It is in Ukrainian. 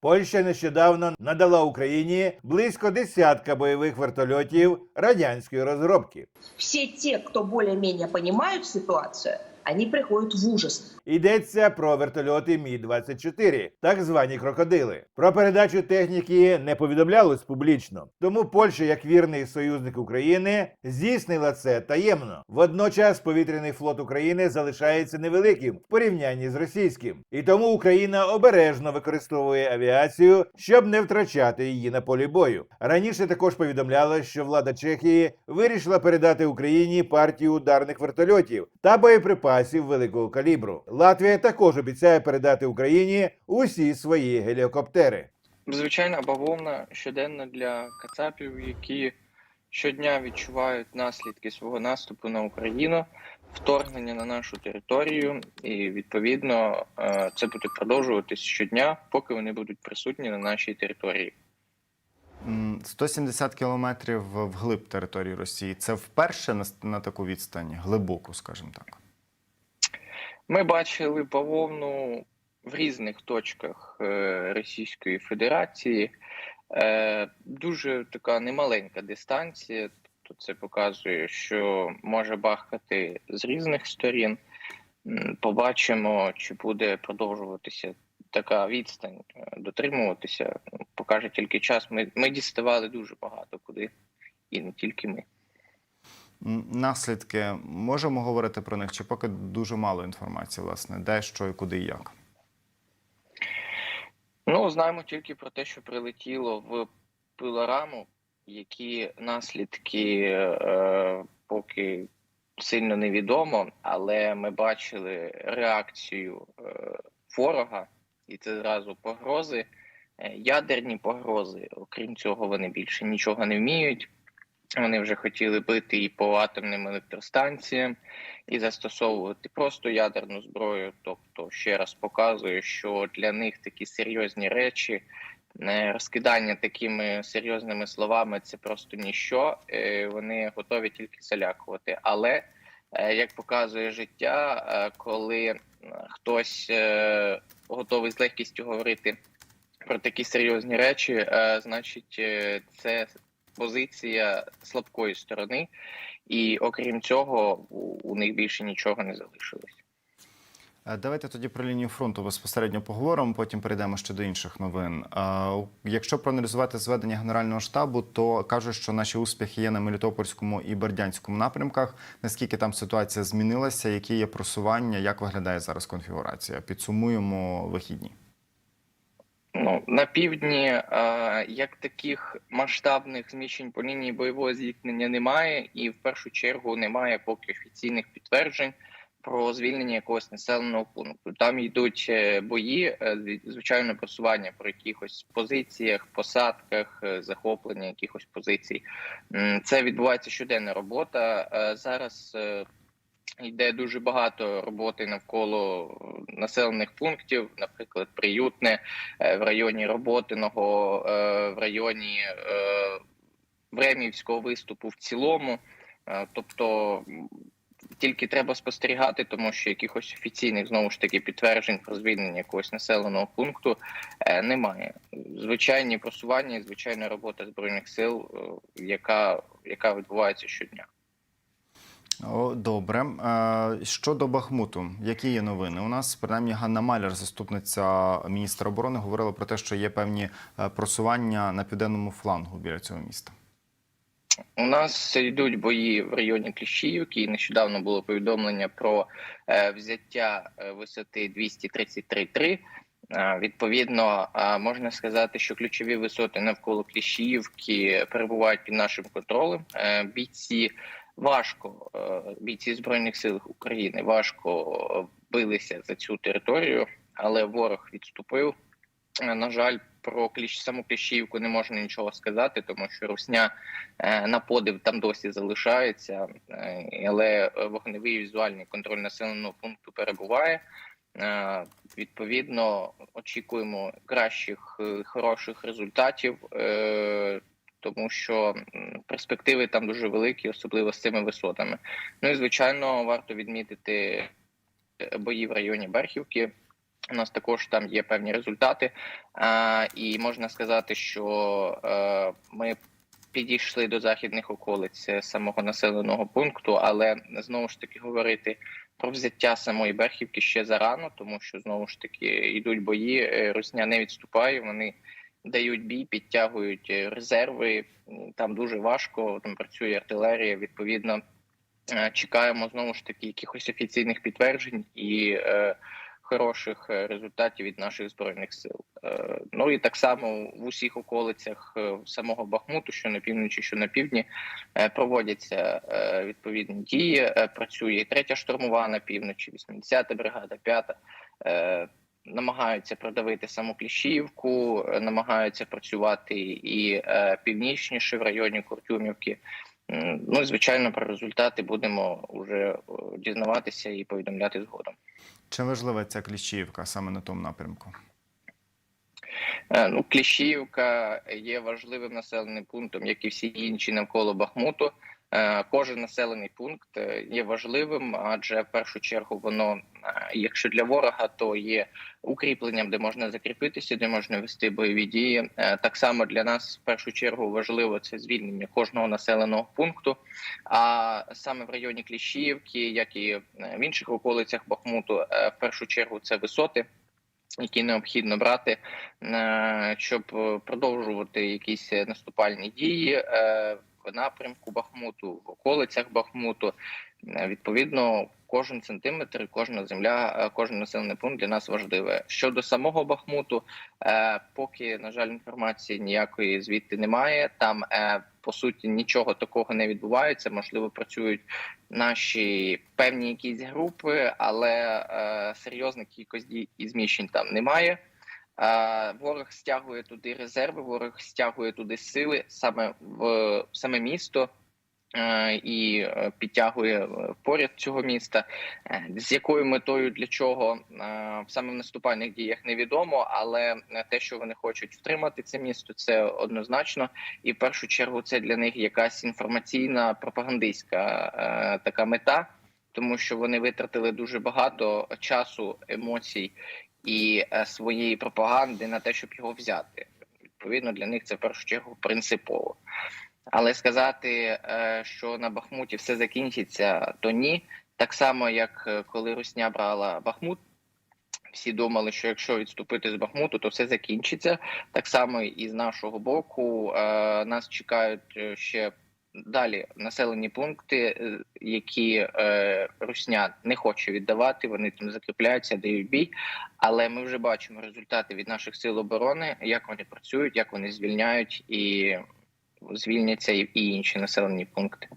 Польща нещодавно надала Україні близько десятка бойових вертольотів радянської розробки. Всі ті, хто більш-менш понимают ситуацию, они приходят в ужас. Йдеться про вертольоти Мі 24 так звані крокодили. Про передачу техніки не повідомлялось публічно. Тому Польща, як вірний союзник України, здійснила це таємно. Водночас повітряний флот України залишається невеликим в порівнянні з російським, і тому Україна обережно використовує авіацію, щоб не втрачати її на полі бою. Раніше також повідомлялось, що влада Чехії вирішила передати Україні партію ударних вертольотів та боєприпасів великого калібру. Латвія також обіцяє передати Україні усі свої геліокоптери. Звичайна бавовна щоденно для кацапів, які щодня відчувають наслідки свого наступу на Україну, вторгнення на нашу територію, і відповідно е, це буде продовжуватись щодня, поки вони будуть присутні на нашій території. М, 170 кілометрів вглиб території Росії. Це вперше на, на таку відстань, глибоку, скажімо так. Ми бачили бавовну в різних точках е, Російської Федерації. Е, Дуже така немаленька дистанція. Тобто це показує, що може бахкати з різних сторін. Побачимо, чи буде продовжуватися така відстань, е, дотримуватися. Покаже тільки час. Ми, ми діставали дуже багато куди, і не тільки ми. Наслідки можемо говорити про них, чи поки дуже мало інформації, власне, де, що і куди і як. Ну, знаємо тільки про те, що прилетіло в пилораму, які наслідки е, поки сильно невідомо, але ми бачили реакцію е, ворога, і це зразу погрози, е, ядерні погрози. Окрім цього, вони більше нічого не вміють. Вони вже хотіли бити і по атомним електростанціям, і застосовувати просто ядерну зброю. Тобто, ще раз показую, що для них такі серйозні речі, е, розкидання такими серйозними словами це просто ніщо. Е, Вони готові тільки залякувати. Але е, як показує життя, е, коли хтось готовий з легкістю говорити про такі серйозні речі, значить, це позиція слабкої сторони, і окрім цього, у, них більше нічого не залишилось. Е, Давайте тоді про лінію фронту безпосередньо поговоримо, потім перейдемо ще до інших новин. Е, Якщо проаналізувати зведення Генерального штабу, то кажуть, що наші успіхи є на Мелітопольському і Бердянському напрямках. Наскільки там ситуація змінилася, які є просування, як виглядає зараз конфігурація? Підсумуємо вихідні. Ну на півдні е, як таких масштабних зміщень по лінії бойового зіткнення немає, і в першу чергу немає поки офіційних підтверджень про звільнення якогось населеного пункту. Там йдуть е, бої, е, звичайно, просування по якихось позиціях, посадках, е, захоплення якихось позицій. Це відбувається щоденна робота. Зараз йде дуже багато роботи навколо населених пунктів, наприклад, приютне е, в районі Роботиного, е, в районі е, Времівського виступу в цілому. Е, Тобто тільки треба спостерігати, тому що якихось офіційних знову ж таки підтверджень про звільнення якогось населеного пункту е, немає. Звичайні просування, звичайна робота збройних сил, е, яка, яка відбувається щодня. О, добре. Е, Щодо Бахмуту, які є новини? У нас принаймні Ганна Маляр, заступниця міністра оборони, говорила про те, що є певні е, просування на південному флангу біля цього міста. У нас йдуть бої в районі Кліщіївки. і Нещодавно було повідомлення про е, взяття висоти 233,3. Е, Відповідно, можна сказати, що ключові висоти навколо Кліщіївки перебувають під нашим контролем. Бійці важко, е, бійці збройних сил України важко е, билися за цю територію, але ворог відступив. Е, На жаль, про кліщ саму Кліщіївку не можна нічого сказати, тому що русня на подив там досі залишається, але вогневий візуальний контроль населеного пункту перебуває. Відповідно, очікуємо кращих хороших результатів, тому що перспективи там дуже великі, особливо з цими висотами. Ну і звичайно, варто відмітити бої в районі Берхівки. У нас також там є певні результати, а, і можна сказати, що е, ми підійшли до західних околиць е, самого населеного пункту, але знову ж таки говорити про взяття самої Берхівки ще зарано, тому що знову ж таки йдуть бої. е, Русня не відступає. Вони дають бій, підтягують е, резерви. Там дуже важко. Там працює артилерія. Відповідно, е, чекаємо знову ж таки якихось офіційних підтверджень і. е, Хороших е, результатів від наших збройних сил. Е, Ну і так само в усіх околицях самого Бахмуту, що на півночі, що на півдні, е, проводяться е, відповідні дії. Е, Працює третя штурмова на півночі, 80-та бригада, 5-та. Е, Намагаються продавити саму Кліщівку, намагаються працювати і е, північніше в районі Куртюмівки. Ну звичайно, про результати будемо вже е, дізнаватися і повідомляти згодом. Чи важлива ця Кліщіївка саме на тому напрямку? Е, Ну, Кліщіївка є важливим населеним пунктом, як і всі інші навколо Бахмуту. Е, Кожен населений пункт е, є важливим, адже в першу чергу воно, е, якщо для ворога, то є укріпленням, де можна закріпитися, де можна вести бойові дії. Так само для нас в першу чергу важливо це звільнення кожного населеного пункту. А саме в районі Кліщіївки, як і в інших околицях Бахмуту, в першу чергу це висоти які необхідно брати, щоб продовжувати якісь наступальні дії в напрямку Бахмуту, в околицях Бахмуту. Е, Відповідно, кожен сантиметр, кожна земля, е, кожен населений пункт для нас важливе. Щодо самого Бахмуту, е, поки на жаль інформації ніякої звідти немає. Там по суті нічого такого не відбувається. Можливо, працюють наші певні якісь групи, але серйозних кількості і зміщень там немає. Ворог стягує туди резерви, ворог стягує туди сили саме в саме місто. е, І е, підтягує е, поряд цього міста, з якою метою для чого саме в наступальних діях невідомо, але те, що вони хочуть втримати це місто, це однозначно, і в першу чергу це для них якась інформаційна пропагандистська така мета, тому що вони витратили дуже багато часу, емоцій і е, своєї пропаганди на те, щоб його взяти. Відповідно, для них це в першу чергу принципово. Але сказати, е, що на Бахмуті все закінчиться, то ні. Так само, як е, коли Русня брала Бахмут, всі думали, що якщо відступити з Бахмуту, то все закінчиться. Так само і з нашого боку нас чекають ще далі населені пункти, е, які е, Русня не хоче віддавати. Вони там закріпляються, дають бій. Але ми вже бачимо результати від наших сил оборони, як вони працюють, як вони звільняють і звільняться і і інші населені пункти.